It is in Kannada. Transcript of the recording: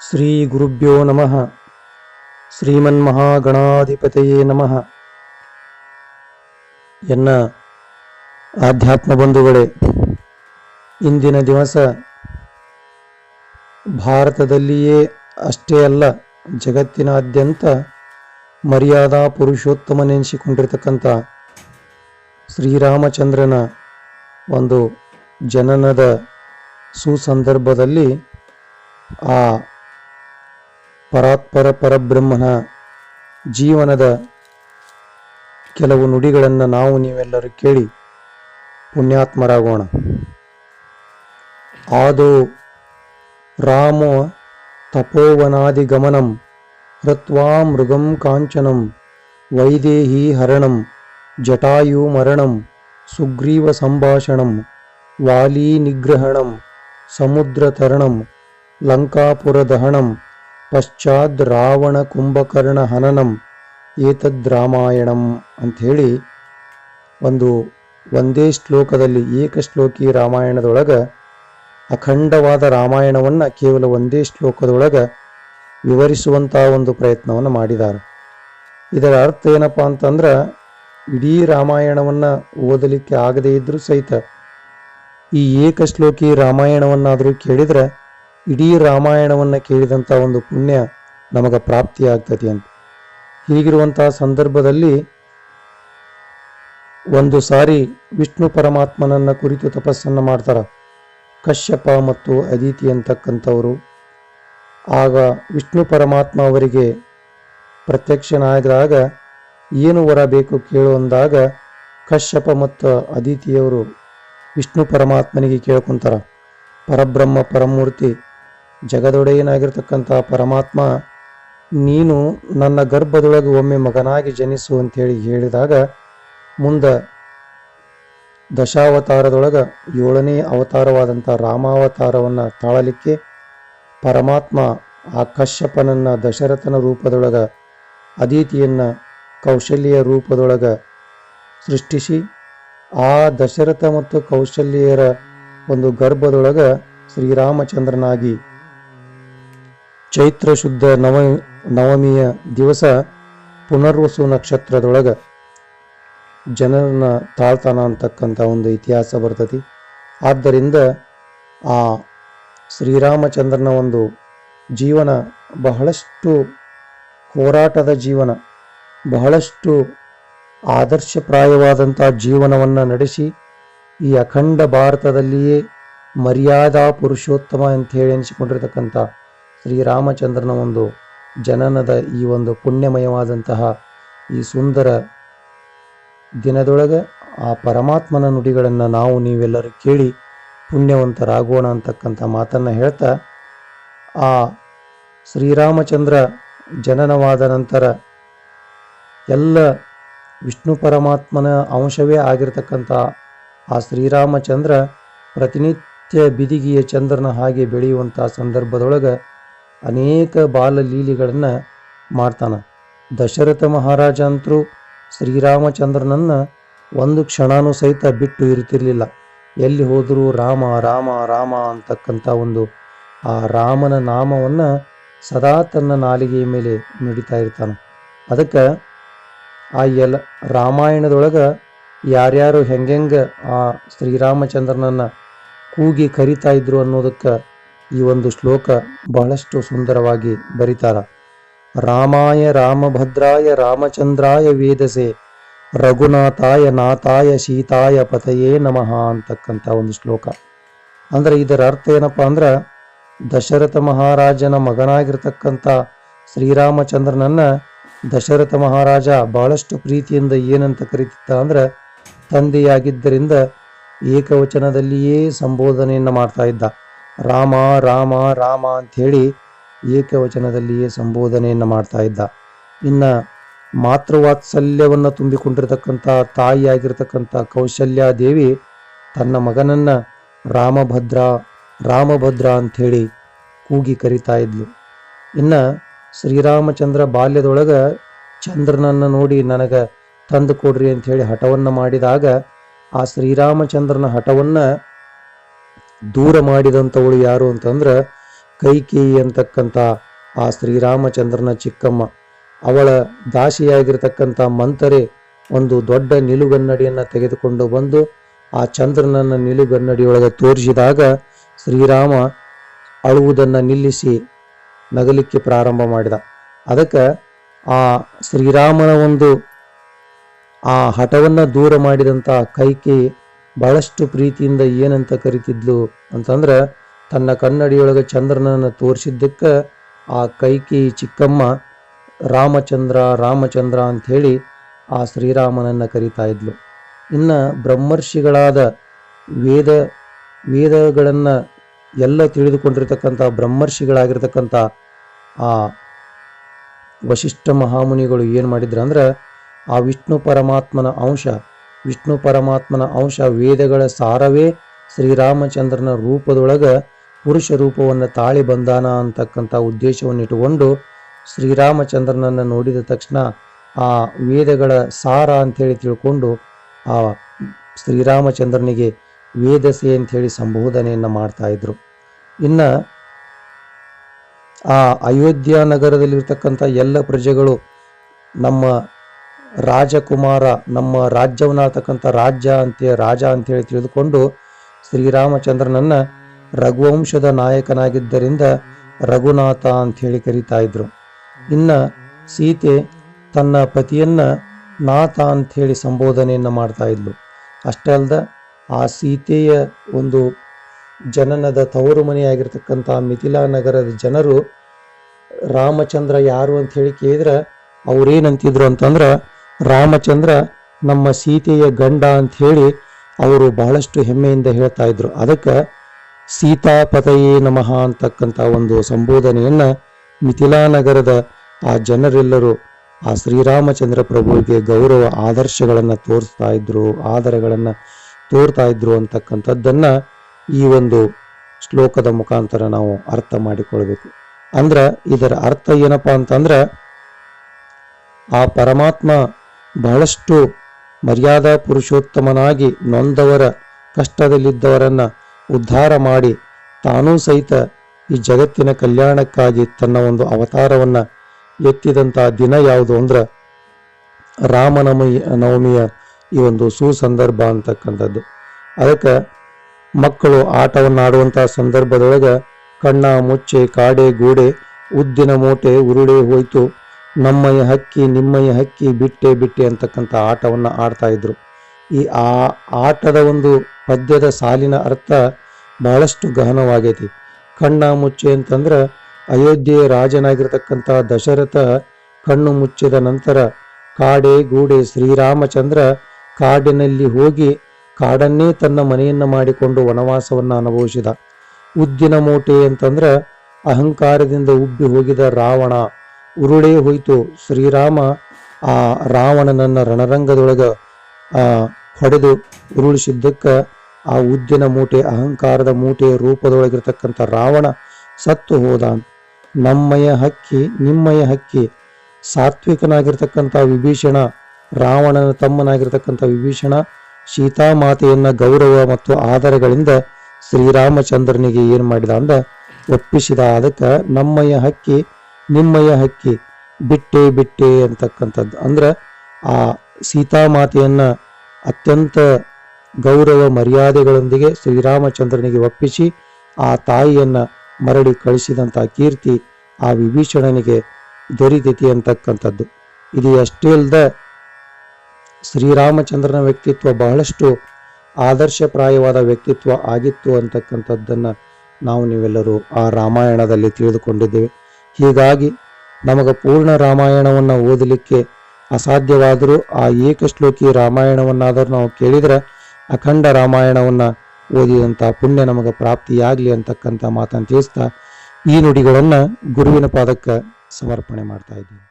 ಶ್ರೀ ಗುರುಭ್ಯೋ ನಮಃ ಶ್ರೀಮನ್ಮಹಾಗಣಾಧಿಪತಯೇ ನಮಃ ಎನ್ನ ಆಧ್ಯಾತ್ಮ ಬಂಧುಗಳೇ, ಇಂದಿನ ದಿವಸ ಭಾರತದಲ್ಲಿಯೇ ಅಷ್ಟೇ ಅಲ್ಲ, ಜಗತ್ತಿನಾದ್ಯಂತ ಮರ್ಯಾದಾ ಪುರುಷೋತ್ತಮನೆನಿಸಿಕೊಂಡಿರ್ತಕ್ಕಂಥ ಶ್ರೀರಾಮಚಂದ್ರನ ಒಂದು ಜನನದ ಸುಸಂದರ್ಭದಲ್ಲಿ ಆ ಪರಾತ್ಪರ ಪರಬ್ರಹ್ಮನ ಜೀವನದ ಕೆಲವು ನುಡಿಗಳನ್ನು ನಾವು ನೀವೆಲ್ಲರೂ ಕೇಳಿ ಪುಣ್ಯಾತ್ಮರಾಗೋಣ ಆದೋ ರಾಮೋ ತಪೋವನಾದಿ ಗಮನಂ ಹೃತ್ವಾ ಮೃಗಂ ಕಾಂಚನಂ ವೈದೇಹಿ ಹರಣಂ ಜಟಾಯು ಮರಣಂ ಸುಗ್ರೀವ ಸಂಭಾಷಣಂ ವಾಲೀ ನಿಗ್ರಹಣಂ ಸಮುದ್ರತರಣಂ ಲಂಕಾಪುರದಹಣಂ ಪಶ್ಚಾದ್ ರಾವಣ ಕುಂಭಕರ್ಣ ಹನನಂ ಏತದ್ ರಾಮಾಯಣಂ ಅಂಥೇಳಿ ಒಂದು ಒಂದೇ ಶ್ಲೋಕದಲ್ಲಿ ಏಕಶ್ಲೋಕಿ ರಾಮಾಯಣದೊಳಗೆ ಅಖಂಡವಾದ ರಾಮಾಯಣವನ್ನು ಕೇವಲ ಒಂದೇ ಶ್ಲೋಕದೊಳಗೆ ವಿವರಿಸುವಂಥ ಒಂದು ಪ್ರಯತ್ನವನ್ನು ಮಾಡಿದ್ದಾರೆ ಇದರ ಅರ್ಥ ಏನಪ್ಪ ಅಂತಂದ್ರೆ ಇಡೀ ರಾಮಾಯಣವನ್ನು ಓದಲಿಕ್ಕೆ ಆಗದೇ ಇದ್ದರೂ ಸಹಿತ ಈ ಏಕಶ್ಲೋಕಿ ರಾಮಾಯಣವನ್ನಾದರೂ ಕೇಳಿದ್ರೆ ಇಡೀ ರಾಮಾಯಣವನ್ನು ಕೇಳಿದಂಥ ಒಂದು ಪುಣ್ಯ ನಮಗೆ ಪ್ರಾಪ್ತಿಯಾಗ್ತದೆ ಅಂತ. ಹೀಗಿರುವಂತಹ ಸಂದರ್ಭದಲ್ಲಿ ಒಂದು ಸಾರಿ ವಿಷ್ಣು ಪರಮಾತ್ಮನನ್ನ ಕುರಿತು ತಪಸ್ಸನ್ನು ಮಾಡ್ತಾರೆ. ಕಶ್ಯಪ ಮತ್ತು ಅದಿತಿ ಅಂತಕ್ಕಂಥವರು. ಆಗ ವಿಷ್ಣು ಪರಮಾತ್ಮ ಅವರಿಗೆ ಪ್ರತ್ಯಕ್ಷನಾದಾಗ ಏನು ವರ ಬೇಕು ಕೇಳು ಅಂದಾಗ ಕಶ್ಯಪ ಮತ್ತು ಅದಿತಿಯವರು ವಿಷ್ಣು ಪರಮಾತ್ಮನಿಗೆ ಕೇಳ್ಕೊಂತಾರ. ಪರಬ್ರಹ್ಮ ಪರಮೂರ್ತಿ ಜಗದೊಡೆಯನಾಗಿರ್ತಕ್ಕಂಥ ಪರಮಾತ್ಮ, ನೀನು ನನ್ನ ಗರ್ಭದೊಳಗೆ ಒಮ್ಮೆ ಮಗನಾಗಿ ಜನಿಸು ಅಂತೇಳಿ ಹೇಳಿದಾಗ ಮುಂದೆ ದಶಾವತಾರದೊಳಗೆ ಏಳನೇ ಅವತಾರವಾದಂಥ ರಾಮಾವತಾರವನ್ನು ತಾಳಲಿಕ್ಕೆ ಪರಮಾತ್ಮ ಆ ಕಶ್ಯಪನನ್ನು ದಶರಥನ ರೂಪದೊಳಗೆ, ಅದಿತಿಯನ್ನು ಕೌಶಲ್ಯ ರೂಪದೊಳಗೆ ಸೃಷ್ಟಿಸಿ, ಆ ದಶರಥ ಮತ್ತು ಕೌಶಲ್ಯರ ಒಂದು ಗರ್ಭದೊಳಗೆ ಶ್ರೀರಾಮಚಂದ್ರನಾಗಿ ಚೈತ್ರ ಶುದ್ಧ ನವ, ನವಮಿಯ ದಿವಸ ಪುನರ್ವಸು ನಕ್ಷತ್ರದೊಳಗೆ ಜನರನ್ನ ತಾಳ್ತಾನ ಅಂತಕ್ಕಂಥ ಒಂದು ಇತಿಹಾಸ ಬರ್ತತಿ. ಆದ್ದರಿಂದ ಆ ಶ್ರೀರಾಮಚಂದ್ರನ ಒಂದು ಜೀವನ ಬಹಳಷ್ಟು ಹೋರಾಟದ ಜೀವನ, ಬಹಳಷ್ಟು ಆದರ್ಶಪ್ರಾಯವಾದಂಥ ಜೀವನವನ್ನು ನಡೆಸಿ ಈ ಅಖಂಡ ಭಾರತದಲ್ಲಿಯೇ ಮರ್ಯಾದಾ ಪುರುಷೋತ್ತಮ ಅಂತ ಹೇಳಿ ಎನಿಸಿಕೊಂಡಿರ್ತಕ್ಕಂಥ ಶ್ರೀರಾಮಚಂದ್ರನ ಒಂದು ಜನನದ ಈ ಒಂದು ಪುಣ್ಯಮಯವಾದಂತಹ ಈ ಸುಂದರ ದಿನದೊಳಗೆ ಆ ಪರಮಾತ್ಮನ ನುಡಿಗಳನ್ನು ನಾವು ನೀವೆಲ್ಲರೂ ಕೇಳಿ ಪುಣ್ಯವಂತರಾಗೋಣ ಅಂತಕ್ಕಂಥ ಮಾತನ್ನು ಹೇಳ್ತಾ, ಆ ಶ್ರೀರಾಮಚಂದ್ರ ಜನನವಾದ ನಂತರ ಎಲ್ಲ ವಿಷ್ಣು ಪರಮಾತ್ಮನ ಅಂಶವೇ ಆಗಿರತಕ್ಕಂಥ ಆ ಶ್ರೀರಾಮಚಂದ್ರ ಪ್ರತಿನಿತ್ಯ ಬಿದಿಗಿಯ ಚಂದ್ರನ ಹಾಗೆ ಬೆಳೆಯುವಂಥ ಸಂದರ್ಭದೊಳಗೆ ಅನೇಕ ಬಾಲಲೀಲೆಗಳನ್ನು ಮಾಡ್ತಾನೆ. ದಶರಥ ಮಹಾರಾಜ ಅಂತರೂ ಶ್ರೀರಾಮಚಂದ್ರನನ್ನು ಒಂದು ಕ್ಷಣನೂ ಸಹಿತ ಬಿಟ್ಟು ಇರುತ್ತಿರಲಿಲ್ಲ. ಎಲ್ಲಿ ಹೋದರೂ ರಾಮ ರಾಮ ರಾಮ ಅಂತಕ್ಕಂಥ ಒಂದು ಆ ರಾಮನ ನಾಮವನ್ನು ಸದಾ ತನ್ನ ನಾಲಿಗೆಯ ಮೇಲೆ ನುಡಿತಾ ಇರ್ತಾನೆ. ಅದಕ್ಕೆ ಆ ಎಲ್ಲ ರಾಮಾಯಣದೊಳಗೆ ಯಾರ್ಯಾರು ಹೆಂಗೆಂಗೆ ಆ ಶ್ರೀರಾಮಚಂದ್ರನನ್ನು ಕೂಗಿ ಕರಿತಾ ಇದ್ರು ಅನ್ನೋದಕ್ಕೆ ಈ ಒಂದು ಶ್ಲೋಕ ಬಹಳಷ್ಟು ಸುಂದರವಾಗಿ ಬರೀತಾರ. ರಾಮಾಯ ರಾಮಭದ್ರಾಯ ರಾಮಚಂದ್ರಾಯ ವೇದಸೆ, ರಘುನಾಥಾಯ ನಾಥಾಯ ಸೀತಾಯ ಪತಯೇ ನಮಃ ಅಂತಕ್ಕಂಥ ಒಂದು ಶ್ಲೋಕ. ಅಂದ್ರೆ ಇದರ ಅರ್ಥ ಏನಪ್ಪ ಅಂದ್ರೆ, ದಶರಥ ಮಹಾರಾಜನ ಮಗನಾಗಿರ್ತಕ್ಕಂಥ ಶ್ರೀರಾಮಚಂದ್ರನನ್ನ ದಶರಥ ಮಹಾರಾಜ ಬಹಳಷ್ಟು ಪ್ರೀತಿಯಿಂದ ಏನಂತ ಕರೀತಿದ್ದ ಅಂದ್ರೆ, ತಂದೆಯಾಗಿದ್ದರಿಂದ ಏಕವಚನದಲ್ಲಿಯೇ ಸಂಬೋಧನೆಯನ್ನು ಮಾಡ್ತಾ ಇದ್ದ. ರಾಮ ರಾಮ ರಾಮ ಅಂಥೇಳಿ ಏಕವಚನದಲ್ಲಿಯೇ ಸಂಬೋಧನೆಯನ್ನು ಮಾಡ್ತಾ ಇದ್ದ. ಇನ್ನು ಮಾತೃವಾತ್ಸಲ್ಯವನ್ನು ತುಂಬಿಕೊಂಡಿರತಕ್ಕಂಥ ತಾಯಿಯಾಗಿರ್ತಕ್ಕಂಥ ಕೌಶಲ್ಯಾದೇವಿ ತನ್ನ ಮಗನನ್ನು ರಾಮಭದ್ರ ರಾಮಭದ್ರ ಅಂಥೇಳಿ ಕೂಗಿ ಕರಿತಾ ಇದ್ಲು. ಇನ್ನು ಶ್ರೀರಾಮಚಂದ್ರ ಬಾಲ್ಯದೊಳಗೆ ಚಂದ್ರನನ್ನು ನೋಡಿ ನನಗೆ ತಂದು ಕೊಡ್ರಿ ಅಂಥೇಳಿ ಹಠವನ್ನು ಮಾಡಿದಾಗ ಆ ಶ್ರೀರಾಮಚಂದ್ರನ ಹಠವನ್ನ ದೂರ ಮಾಡಿದಂಥವಳು ಯಾರು ಅಂತಂದ್ರೆ ಕೈಕೇಯಿ ಅಂತಕ್ಕಂಥ ಆ ಶ್ರೀರಾಮಚಂದ್ರನ ಚಿಕ್ಕಮ್ಮ. ಅವಳ ದಾಸಿಯಾಗಿರ್ತಕ್ಕಂಥ ಮಂತರೆ ಒಂದು ದೊಡ್ಡ ನಿಲುಗನ್ನಡಿಯನ್ನು ತೆಗೆದುಕೊಂಡು ಬಂದು ಆ ಚಂದ್ರನನ್ನ ನಿಲುಗನ್ನಡಿಯೊಳಗೆ ತೋರಿಸಿದಾಗ ಶ್ರೀರಾಮ ಅಳುವುದನ್ನು ನಿಲ್ಲಿಸಿ ನಗಲಿಕ್ಕೆ ಪ್ರಾರಂಭ ಮಾಡಿದ. ಅದಕ್ಕೆ ಆ ಶ್ರೀರಾಮನ ಒಂದು ಆ ಹಠವನ್ನು ದೂರ ಮಾಡಿದಂಥ ಕೈಕಿ ಬಹಳಷ್ಟು ಪ್ರೀತಿಯಿಂದ ಏನಂತ ಕರಿತಿದ್ಲು ಅಂತಂದ್ರೆ, ತನ್ನ ಕನ್ನಡಿಯೊಳಗೆ ಚಂದ್ರನನ್ನು ತೋರಿಸಿದ್ದಕ್ಕೆ ಆ ಕೈಕಿ ಚಿಕ್ಕಮ್ಮ ರಾಮಚಂದ್ರ ರಾಮಚಂದ್ರ ಅಂಥೇಳಿ ಆ ಶ್ರೀರಾಮನನ್ನ ಕರಿತಾ ಇದ್ಲು. ಇನ್ನು ಬ್ರಹ್ಮರ್ಷಿಗಳಾದ ವೇದ, ವೇದಗಳನ್ನು ಎಲ್ಲ ತಿಳಿದುಕೊಂಡಿರ್ತಕ್ಕಂಥ ಬ್ರಹ್ಮರ್ಷಿಗಳಾಗಿರ್ತಕ್ಕಂಥ ಆ ವಶಿಷ್ಠ ಮಹಾಮುನಿಗಳು ಏನು ಮಾಡಿದ್ರು ಅಂದ್ರೆ ಆ ವಿಷ್ಣು ಪರಮಾತ್ಮನ ಅಂಶ ವಿಷ್ಣು ಪರಮಾತ್ಮನ ಅಂಶ ವೇದಗಳ ಸಾರವೇ ಶ್ರೀರಾಮಚಂದ್ರನ ರೂಪದೊಳಗ ಪುರುಷ ರೂಪವನ್ನು ತಾಳಿ ಬಂದಾನ ಅಂತಕ್ಕಂಥ ಉದ್ದೇಶವನ್ನು ಇಟ್ಟುಕೊಂಡು ಶ್ರೀರಾಮಚಂದ್ರನನ್ನು ನೋಡಿದ ತಕ್ಷಣ ಆ ವೇದಗಳ ಸಾರ ಅಂಥೇಳಿ ತಿಳ್ಕೊಂಡು ಆ ಶ್ರೀರಾಮಚಂದ್ರನಿಗೆ ವೇದಸೆ ಅಂಥೇಳಿ ಸಂಬೋಧನೆಯನ್ನು ಮಾಡ್ತಾ ಇದ್ರು. ಇನ್ನ ಆ ಅಯೋಧ್ಯ ನಗರದಲ್ಲಿರ್ತಕ್ಕಂಥ ಎಲ್ಲ ಪ್ರಜೆಗಳು ನಮ್ಮ ರಾಜಕುಮಾರ, ನಮ್ಮ ರಾಜ್ಯವನ್ನಾಳ್ತಕ್ಕಂಥ ರಾಜ್ಯ ಅಂತ, ರಾಜ ಅಂತೇಳಿ ತಿಳಿದುಕೊಂಡು ಶ್ರೀರಾಮಚಂದ್ರನನ್ನ ರಘುವಂಶದ ನಾಯಕನಾಗಿದ್ದರಿಂದ ರಘುನಾಥ ಅಂಥೇಳಿ ಕರೀತಾ ಇದ್ರು. ಇನ್ನ ಸೀತೆ ತನ್ನ ಪತಿಯನ್ನ ನಾಥ ಅಂಥೇಳಿ ಸಂಬೋಧನೆಯನ್ನು ಮಾಡ್ತಾ ಇದ್ಲು. ಅಷ್ಟೇ ಅಲ್ಲದ ಆ ಸೀತೆಯ ಒಂದು ಜನನದ ತವರು ಮನೆಯಾಗಿರ್ತಕ್ಕಂಥ ಮಿಥಿಲಾ ನಗರದ ಜನರು, ರಾಮಚಂದ್ರ ಯಾರು? ಅಂತ ಹೇಳಿ ಕೇಳಿದ್ರೆ, ಅವ್ರೇನಂತಿದ್ರು ಅಂತಂದ್ರೆ ರಾಮಚಂದ್ರ ನಮ್ಮ ಸೀತೆಯ ಗಂಡ ಅಂತ ಹೇಳಿ ಅವರು ಬಹಳಷ್ಟು ಹೆಮ್ಮೆಯಿಂದ ಹೇಳ್ತಾ ಇದ್ರು. ಅದಕ್ಕೆ ಸೀತಾಪತಯೇ ನಮಃ ಅಂತಕ್ಕಂಥ ಒಂದು ಸಂಬೋಧನೆಯನ್ನ ಮಿಥಿಲಾನಗರದ ಆ ಜನರೆಲ್ಲರೂ ಆ ಶ್ರೀರಾಮಚಂದ್ರ ಪ್ರಭುವಿಗೆ ಗೌರವ ಆದರ್ಶಗಳನ್ನು ತೋರಿಸ್ತಾ ಇದ್ರು, ಆದರಗಳನ್ನು ತೋರ್ತಾ ಇದ್ರು ಅಂತಕ್ಕಂಥದ್ದನ್ನ ಈ ಒಂದು ಶ್ಲೋಕದ ಮುಖಾಂತರ ನಾವು ಅರ್ಥ ಮಾಡಿಕೊಳ್ಬೇಕು. ಅಂದ್ರ ಇದರ ಅರ್ಥ ಏನಪ್ಪಾ ಅಂತಂದ್ರ ಆ ಪರಮಾತ್ಮ ಬಹಳಷ್ಟು ಮರ್ಯಾದಾ ಪುರುಷೋತ್ತಮನಾಗಿ ನೊಂದವರ ಕಷ್ಟದಲ್ಲಿದ್ದವರನ್ನ ಉದ್ಧಾರ ಮಾಡಿ ತಾನೂ ಸಹಿತ ಈ ಜಗತ್ತಿನ ಕಲ್ಯಾಣಕ್ಕಾಗಿ ತನ್ನ ಒಂದು ಅವತಾರವನ್ನ ಎತ್ತಿದಂಥ ದಿನ ಯಾವುದು ಅಂದ್ರೆ ರಾಮನವಮಿ, ನವಮಿಯ ಈ ಒಂದು ಸುಸಂದರ್ಭ ಅಂತಕ್ಕಂಥದ್ದು. ಅದಕ್ಕೆ ಮಕ್ಕಳು ಆಟವನ್ನು ಆಡುವಂತಹ ಸಂದರ್ಭದೊಳಗೆ ಕಣ್ಣ, ಮುಚ್ಚೆ, ಕಾಡೆ, ಗೋಡೆ, ಉದ್ದಿನ ಮೂಟೆ ಉರುಳೆ ಹೋಯ್ತು. ನಮ್ಮಯ್ಯ ಹಕ್ಕಿ ನಿಮ್ಮಯ ಹಕ್ಕಿ ಬಿಟ್ಟೆ ಬಿಟ್ಟೆ ಅಂತಕ್ಕಂಥ ಆಟವನ್ನು ಆಡ್ತಾ ಇದ್ರು. ಈ ಆ ಆಟದ ಒಂದು ಪದ್ಯದ ಸಾಲಿನ ಅರ್ಥ ಬಹಳಷ್ಟು ಗಹನವಾಗೈತಿ. ಕಣ್ಣ ಮುಚ್ಚೆ ಅಂತಂದ್ರೆ ಅಯೋಧ್ಯೆಯ ರಾಜನಾಗಿರ್ತಕ್ಕಂಥ ದಶರಥ ಕಣ್ಣು ಮುಚ್ಚಿದ ನಂತರ ಕಾಡೆ ಗೂಡೆ ಶ್ರೀರಾಮಚಂದ್ರ ಕಾಡಿನಲ್ಲಿ ಹೋಗಿ ಕಾಡನ್ನೇ ತನ್ನ ಮನೆಯನ್ನ ಮಾಡಿಕೊಂಡು ವನವಾಸವನ್ನ ಅನುಭವಿಸಿದ. ಉದ್ದಿನ ಮೂಟೆ ಅಂತಂದ್ರೆ ಅಹಂಕಾರದಿಂದ ಉಬ್ಬಿ ಹೋಗಿದ ರಾವಣ. ಉರುಳೇ ಹೋಯಿತು. ಶ್ರೀರಾಮ ಆ ರಾವಣನನ್ನ ರಣರಂಗದೊಳಗ, ಆ, ಹೊಡೆದು ಉರುಳಿಸಿದ್ದಕ್ಕ ಆ ಉದ್ದಿನ ಮೂಟೆ, ಅಹಂಕಾರದ ಮೂಟೆಯ ರೂಪದೊಳಗಿರ್ತಕ್ಕಂಥ ರಾವಣ ಸತ್ತು ಹೋದ. ನಮ್ಮಯ ಹಕ್ಕಿ, ನಿಮ್ಮಯ ಹಕ್ಕಿ, ಸಾತ್ವಿಕನಾಗಿರ್ತಕ್ಕಂಥ ವಿಭೀಷಣ, ರಾವಣನ ತಮ್ಮನಾಗಿರ್ತಕ್ಕಂಥ ವಿಭೀಷಣ, ಸೀತಾಮಾತೆಯನ್ನ ಗೌರವ ಮತ್ತು ಆಧಾರಗಳಿಂದ ಶ್ರೀರಾಮಚಂದ್ರನಿಗೆ ಏನ್ ಮಾಡಿದ ಅಂದ, ಒಪ್ಪಿಸಿದ. ಅದಕ್ಕೆ ನಮ್ಮಯ ಹಕ್ಕಿ ನಿಮ್ಮಯ್ಯ ಹಕ್ಕಿ ಬಿಟ್ಟೆ ಬಿಟ್ಟೆ ಅಂತಕ್ಕಂಥದ್ದು. ಅಂದ್ರೆ ಆ ಸೀತಾಮಾತೆಯನ್ನ ಅತ್ಯಂತ ಗೌರವ ಮರ್ಯಾದೆಗಳೊಂದಿಗೆ ಶ್ರೀರಾಮಚಂದ್ರನಿಗೆ ಒಪ್ಪಿಸಿ ಆ ತಾಯಿಯನ್ನ ಮರಳಿ ಕಳಿಸಿದಂಥ ಕೀರ್ತಿ ಆ ವಿಭೀಷಣನಿಗೆ ದೊರೀತೈತಿ ಅಂತಕ್ಕಂಥದ್ದು. ಇದು ಅಷ್ಟೇ ಅಲ್ಲದ ಶ್ರೀರಾಮಚಂದ್ರನ ವ್ಯಕ್ತಿತ್ವ ಬಹಳಷ್ಟು ಆದರ್ಶಪ್ರಾಯವಾದ ವ್ಯಕ್ತಿತ್ವ ಆಗಿತ್ತು ಅಂತಕ್ಕಂಥದ್ದನ್ನು ನಾವು ನೀವೆಲ್ಲರೂ ಆ ರಾಮಾಯಣದಲ್ಲಿ ತಿಳಿದುಕೊಂಡಿದ್ದೇವೆ. ಹೀಗಾಗಿ ನಮಗೆ ಪೂರ್ಣ ರಾಮಾಯಣವನ್ನು ಓದಲಿಕ್ಕೆ ಅಸಾಧ್ಯವಾದರೂ ಆ ಏಕಶ್ಲೋಕಿ ರಾಮಾಯಣವನ್ನಾದರೂ ನಾವು ಕೇಳಿದರೆ ಅಖಂಡ ರಾಮಾಯಣವನ್ನು ಓದಿದಂಥ ಪುಣ್ಯ ನಮಗೆ ಪ್ರಾಪ್ತಿಯಾಗಲಿ ಅಂತಕ್ಕಂಥ ಮಾತನ್ನು ತಿಳಿಸ್ತಾ ಈ ನುಡಿಗಳನ್ನು ಗುರುವಿನ ಪಾದಕ್ಕೆ ಸಮರ್ಪಣೆ ಮಾಡ್ತಾ ಇದ್ದೀನಿ.